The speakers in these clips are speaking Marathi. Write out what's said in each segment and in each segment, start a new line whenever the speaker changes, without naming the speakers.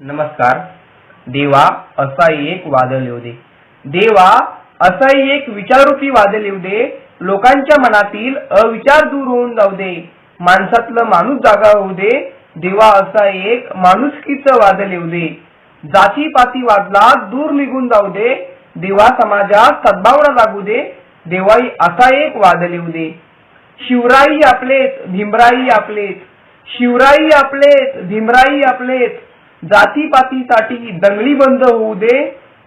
नमस्कार. देवा असाही एक वादळ येऊ दे. देवा असाही एक विचारूपी वादळ येऊ दे. लोकांच्या मनातील अविचार दूर होऊन जाऊ दे. माणसातलं माणूस जागा होऊ दे. देवा असा एक माणुसकीचं वादळ येऊ दे. जाती पाती वादला दूर निघून जाऊ दे. देवा समाजात सद्भावना जागू दे. देवाई असा एक वादळ येऊ दे. शिवराई आपलेच भीमराई आपलेच शिवराई आपलेच भीमराई आपलेच जातीपातीसाठी दंगली बंद होऊ दे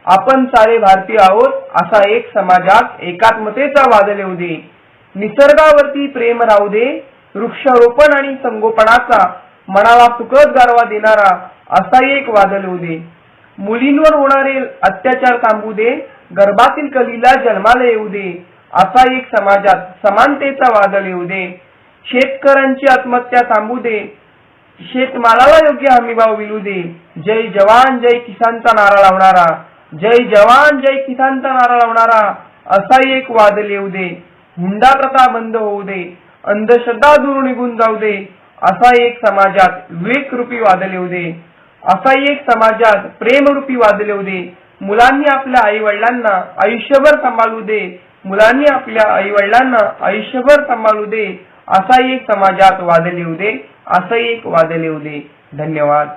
आपण सारे भारतीय आहोत असा एक समाजात एकात्मतेचा वादळ येऊ दे. निसर्गावरती प्रेम राहू दे वृक्षारोपण आणि संगोपनाचा मनाला सुखद गारवा देणारा असा एक वादळ येऊ दे. मुलींवर होणारे अत्याचार थांबू दे गर्भातील कलीला जन्माला येऊ दे असा एक समाजात समानतेचा वादळ येऊ दे. शेतकऱ्यांची आत्महत्या थांबू दे शेतमालाला योग्य हमी भाव मिळू दे. जय जवान जय किसानचा नारा लावणारा. जय जवान जय किसानचा नारा लावणारा. असा एक वाद येऊ दे. हुंडा प्रथा बंद होऊ दे. अंधश्रद्धा दूर निघून जाऊ दे. असा एक समाजात विवेक रूपी वादल येऊ दे. असा एक समाजात प्रेमरूपी वादल येऊ दे. मुलांनी आपल्या आई वडिलांना आयुष्यभर सांभाळू दे. मुलांनी आपल्या आई वडिलांना आयुष्यभर सांभाळू दे. असा एक समाजात वादळ येऊ दे असं एक वादळ येऊ दे. धन्यवाद.